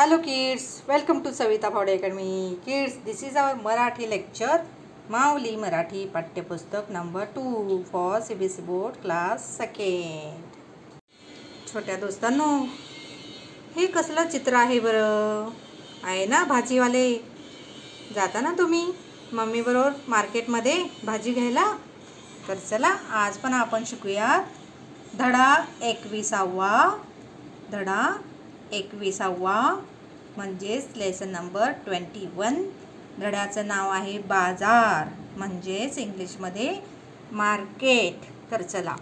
Hello kids welcome to Savita Bhavde academy kids this is our Marathi lecture Mauli Marathi पाठ्यपुस्तक number two for C B C board class second छोट्या दोस्तांनो हे कसलं चित्र आहे बरं? आहे ना भाजीवाले? जाता ना तुम्ही मम्मीबरोबर मार्केटमध्ये भाजी घ्यायला? तर चला आज पण आपण शिकूयात धडा एकविसावा धडा एकविसावा म्हणजेच लेसन नंबर ट्वेंटी वन धड्याचं नाव आहे बाजार म्हणजेच इंग्लिशमध्ये मार्केट तर चला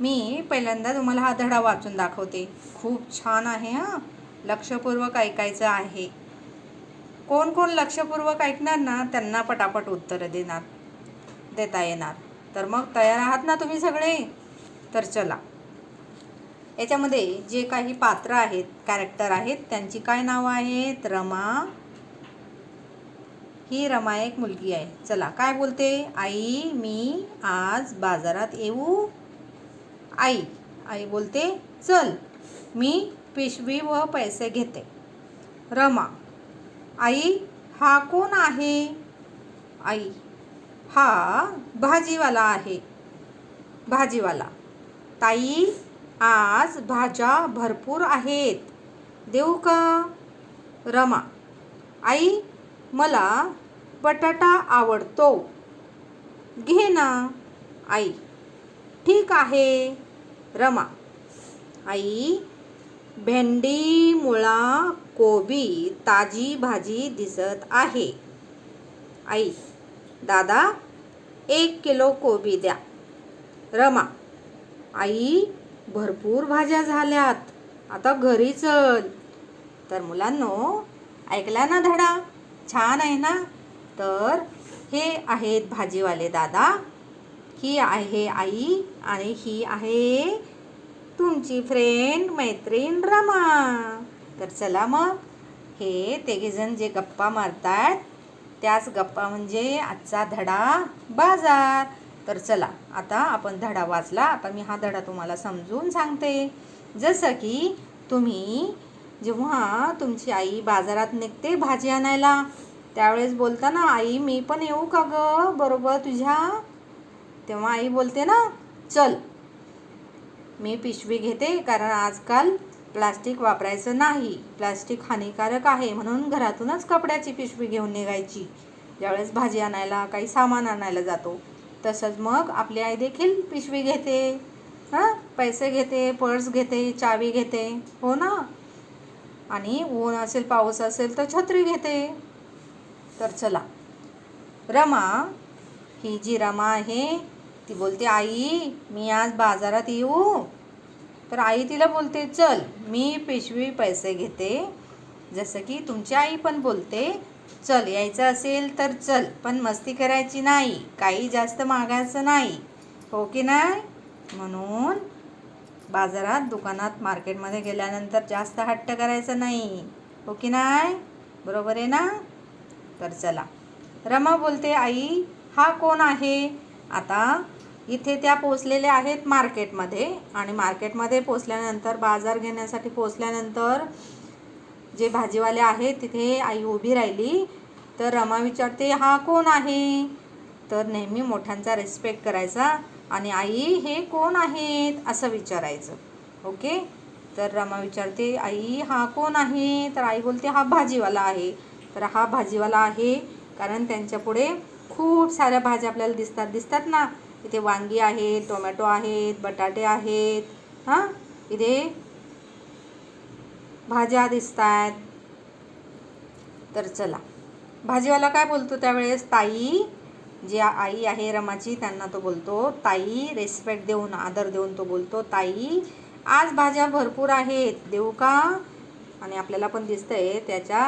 मी पहिल्यांदा तुम्हाला हा धडा वाचून दाखवते. खूप छान आहे हां. लक्षपूर्वक ऐकायचं आहे. कोण कोण लक्षपूर्वक ऐकणार ना त्यांना पटापट उत्तरं देणार देता येणार. तर मग तयार आहात ना तुम्ही सगळे? तर चला. याच्यामध्ये जे काही पात्र आहेत कॅरेक्टर आहेत त्यांची काय नावं आहेत? रमा. ही रमा एक मुलगी आहे. चला काय बोलते? आई मी आज बाजारात येऊ. आई आई बोलते चल मी पिशवी व पैसे घेते. रमा आई हा कोण आहे? आई हा भाजीवाला आहे. भाजीवाला ताई आज भाज्या भरपूर आहेत. देऊ का? रमा आई मला बटाटा आवडतो. घे ना आई. ठीक आहे. रमा आई भेंडी मुळा कोबी ताजी भाजी दिसत आहे. आई दादा एक किलो कोबी द्या. रमा आई भरपूर भाज्या झाल्यात. आता घरी चल तर मुलांनो ऐकला ना धडा? छान आहे ना? तर हे आहेत भाजीवाले दादा. ही आहे आई आणि ही आहे तुमची फ्रेंड मैत्रीण रमा. तर चला मग हे तिघेजण जे गप्पा मारतात त्याच गप्पा म्हणजे आजचा धडा बाजार. तर चला आता आपण धडा वाचला. आता मी हा धडा तुम्हाला समजून सांगते. जसं की तुम्ही जेव्हा तुमची आई बाजारात निघते भाजी आणायला त्यावेळेस बोलता ना आई मी पण येऊ का ग? बरोबर तुझ्या? तेव्हा आई बोलते ना चल मी पिशवी घेते कारण आजकाल प्लास्टिक वापरायचं नाही. प्लास्टिक हानिकारक आहे म्हणून घरातूनच कपड्याची पिशवी घेऊन निघायची. ज्यावेळेस भाजी आणायला काही सामान आणायला जातो तसंच मग आपली आई देखील पिशवी घेते हां? पैसे घेते पर्स घेते चावी घेते हो ना? आणि ऊन असेल पाऊस असेल तर छत्री घेते. तर चला. रमा ही जी रमा आहे ती बोलते आई मी आज बाजारात येऊ. तर आई तिला बोलते चल मी पिशवी पैसे घेते. जसं की तुमची आई पण बोलते चल यायचं असेल तर चल पण मस्ती करायची नाही. काही जास्त मागायचं नाही. हो की नाही? म्हणून बाजारात दुकानात मार्केटमध्ये गेल्यानंतर जास्त हट्ट करायचं नाही. हो की नाही? बरोबर आहे ना? तर चला. रमा बोलते आई हा कोण आहे? आता इथे त्या पोचलेल्या आहेत मार्केटमध्ये. आणि मार्केटमध्ये पोचल्यानंतर बाजार घेण्यासाठी पोचल्यानंतर जे भाजीवाले आहेत तिथे आई उभी राहिली. तर रमा विचारते हा कोण आहे? तर नेहमी मोठ्यांचा रेस्पेक्ट करायचा आणि आई हे कोण आहेत? असं विचारायचं. ओके तर रमा विचारते आई हा कोण आहे? तर आई बोलते हा भाजीवाला आहे. तर हा भाजीवाला आहे कारण त्यांच्या पुढे खूप साऱ्या भाज्या आपल्याला दिसतात. दिसतात ना? इथे वांगी आहेत टोमॅटो आहेत बटाटे आहेत. हां? इथे भाज्या दिसत आहेत तर चला. भाजीवाला काय बोलतो त्यावेळेस? ताई जी आई आहे रमाची त्यांना तो बोलतो ताई रेस्पेक्ट देऊन आदर देऊन तो बोलतो ताई आज भाज्या भरपूर आहेत देऊ का? आणि आपल्याला पण दिसतंय त्याच्या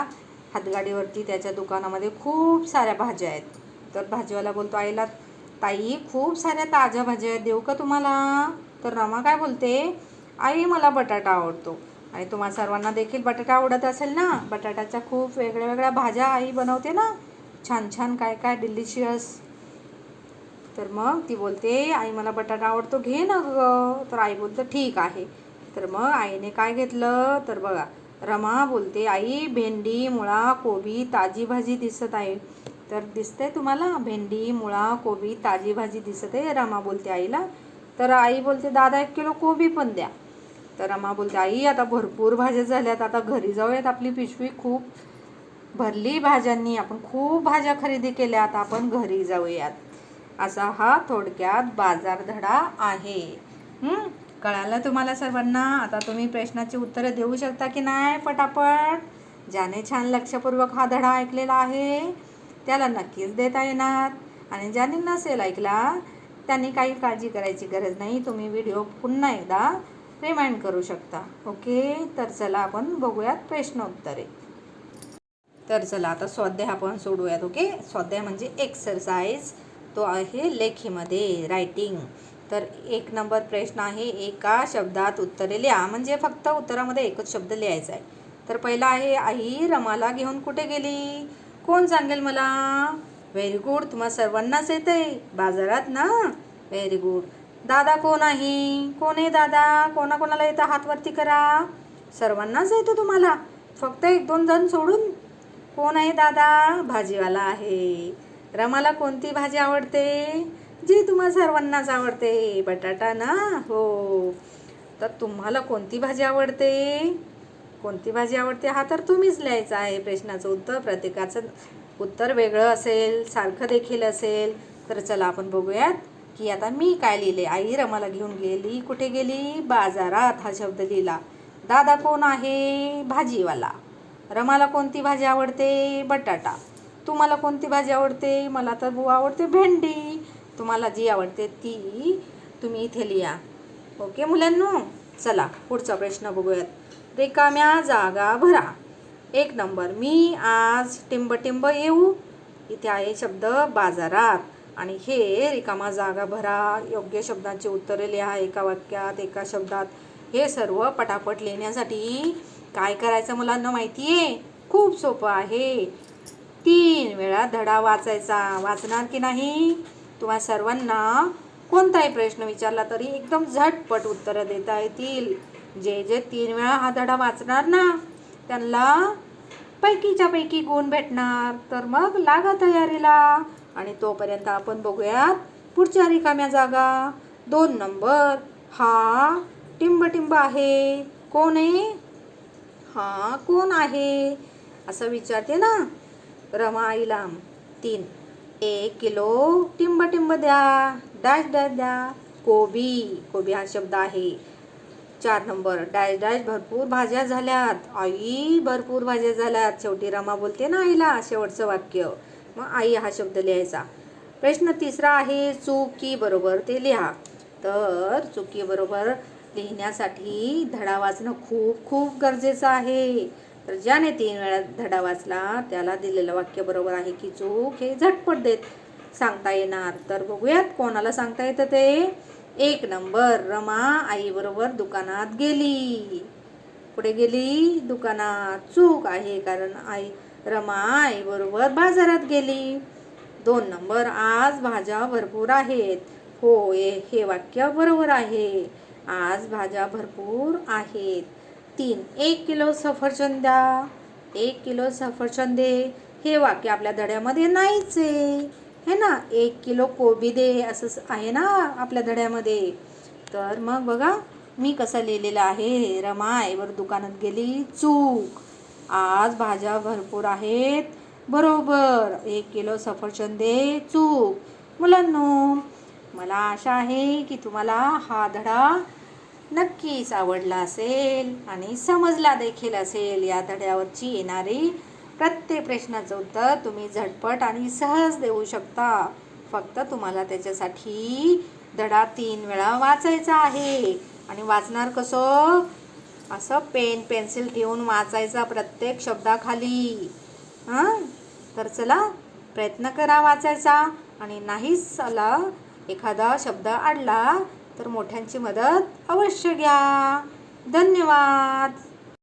हातगाडीवरती त्याच्या दुकानामध्ये खूप साऱ्या भाज्या आहेत. तर भाजीवाला बोलतो आईला ताई खूप साऱ्या ताज्या भाज्या आहेत देऊ का तुम्हाला? तर रमा काय बोलते आई मला बटाटा आवडतो. आणि तुम्हाला सर्वांना देखील बटाटा आवडत असेल ना? बटाट्याच्या खूप वेगळ्या वेगळ्या भाज्या आई बनवते ना? छान छान काय काय डिलिशियस तर मग ती बोलते आई मला बटाटा आवडतो घे ना ग. तर आई बोलतं ठीक आहे. तर मग आईने काय घेतलं? तर बघा रमा बोलते आई भेंडी मुळा कोबी ताजी भाजी दिसत आहे. तर दिसते तुम्हाला? भेंडी मुळा कोबी ताजी भाजी दिसत आहे रमा बोलते आईला. तर आई बोलते दादा एक किलो कोबी पण द्या. तर अम्मा बोलते आई आता भरपूर भाज्या झाल्यात. आता घरी जाऊयात. आपली पिशवी खूप भरली भाज्यांनी. आपण खूप भाज्या खरेदी केल्या आता आपण घरी जाऊयात. असा हा थोडक्यात बाजार धडा आहे कळालं तुम्हाला सर्वांना? आता तुम्ही प्रश्नाची उत्तरं देऊ शकता की नाही पटापट ज्याने छान लक्षपूर्वक हा धडा ऐकलेला आहे त्याला नक्कीच देता येणार. आणि ज्याने नसेल ऐकला त्यांनी काही काळजी करायची गरज नाही. तुम्ही व्हिडिओ पुन्हा एकदा रिमाइंड करू शकता. ओके? तर चला आपण बघूयात प्रश्नोत्तरे. तर चला आता स्वाध्याय आपण सोडूयात ओके? स्वाध्याय म्हणजे एक्सरसाइज तो आहे लेखीमध्ये रायटिंग तर एक नंबर प्रश्न आहे एका शब्दात उत्तरे लिहा. म्हणजे फक्त उत्तरामध्ये एकच शब्द लिहायचा आहे. तर पहिला आहे आई रमाला घेऊन कुठे गेली? कोण सांगेल मला? व्हेरी गुड तुम्हा सर्वांनाच येते आहे बाजारात ना? व्हेरी गुड दादा कोण आहे? कोण आहे दादा? कोणाकोणाला येतं हातवरती करा. सर्वांनाच येतो तुम्हाला. फक्त एक दोन जण सोडून. कोण आहे दादा? भाजीवाला आहे. रमाला कोणती भाजी आवडते? जी तुम्हा सर्वांनाच आवडते. बटाटा ना? हो. तर तुम्हाला कोणती भाजी आवडते? कोणती भाजी आवडते? हा तर तुम्हीच लिहायचा आहे. प्रश्नाचं उत्तर प्रत्येकाचं उत्तर वेगळं असेल सारखं देखील असेल. तर चला आपण बघूयात. की आता मी काय लिहिले? आई रमाला घेऊन गेली. कुठे गेली? बाजारात हा शब्द लिहिला. दादा कोण आहे? भाजीवाला. रमाला कोणती भाजी आवडते? बटाटा. तुम्हाला कोणती भाजी आवडते? मला तर बुवा आवडते भेंडी. तुम्हाला जी आवडते ती तुम्ही इथे लिहा. ओके मुलांनो? चला पुढचा प्रश्न बघूयात. रिकाम्या जागा भरा. एक नंबर मी आज टिंब येऊ. इथे आहे शब्द बाजारात. आणि हे रिकामा जागा भरा योग्य शब्दांची उत्तरे लिहा एका वाक्यात एका शब्दात. हे सर्व पटापट लिहिण्यासाठी काय करायचं मुलांना माहिती आहे खूप सोपं आहे. तीन वेळा धडा वाचायचा. वाचणार की नाही? तुम्हा सर्वांना कोणताही प्रश्न विचारला तरी एकदम झटपट उत्तरं देता येतील. जे जे तीन वेळा हा धडा वाचणार ना त्यांना पैकीच्या पैकी गुण भेटणार. तर मग लागा तयारीला. आणि तोपर्यंत आपण बघूयात पुढच्या रिकाम्या जागा. दोन नंबर. हा टिंबटिंब आहे. कोण आहे? हा कोण आहे? असं विचारते ना. रमा आईला तीन. एक किलो टिंबटिंब द्या. डॅश डॅश द्या. कोबी. कोबी हा शब्द आहे. चार नंबर. डॅश डॅश भरपूर भाज्या झाल्यात. आई भरपूर भाज्या झाल्यात. शेवटी रमा बोलते ना आईला शेवटचं वाक्य. मग आई हा शब्द लिहायचा. प्रश्न तिसरा आहे चुकी बरोबर ते लिहा. तर चुकी बरोबर लिहिण्यासाठी धडा वाचणं खूप खूप गरजेचं आहे. तर ज्याने तीन वेळा धडा वाचला त्याला दिलेलं वाक्य बरोबर आहे की चूक हे झटपट देत सांगता येणार. तर बघूयात कोणाला सांगता येतं ते? एक नंबर रमा आईबरोबर दुकानात गेली. पुढे गेली दुकानात. चूक आहे कारण आई रमा आईबरोबर बाजारात गेली. दोन नंबर आज भाज्या भरपूर आहेत. हो हे वाक्य बरोबर आहे. आज भाज्या भरपूर आहेत. तीन एक किलो सफरचंद. द्या एक किलो सफरचंद दे हे वाक्य आपल्या धड्यामध्ये नाहीच आहे. हे ना? एक किलो कोबी दे असं आहे ना आपल्या धड्यामध्ये. तर मग बघा मी कसं लिहिलेलं आहे. रमा आईवर दुकानात गेली चूक. आज भाज्या भरपूर आहेत. बरोबर. एक किलो सफरचंद दे चूक. मुलांनो मला आशा आहे की तुम्हाला हा धडा नक्कीच आवडला असेल आणि समजला देखील असेल. या धड्यावरची येणारी प्रत्येक प्रश्नाचं उत्तर तुम्ही झटपट आणि सहज देऊ शकता. फक्त तुम्हाला त्याच्यासाठी धडा तीन वेळा वाचायचा आहे. आणि वाचणार कसं? असं पेन पेन्सिल ठेवून वाचायचा प्रत्येक शब्दाखाली. हां? तर चला प्रयत्न करा वाचायचा. आणि नाहीच आला एखादा शब्द अडला तर मोठ्यांची मदत अवश्य घ्या. धन्यवाद!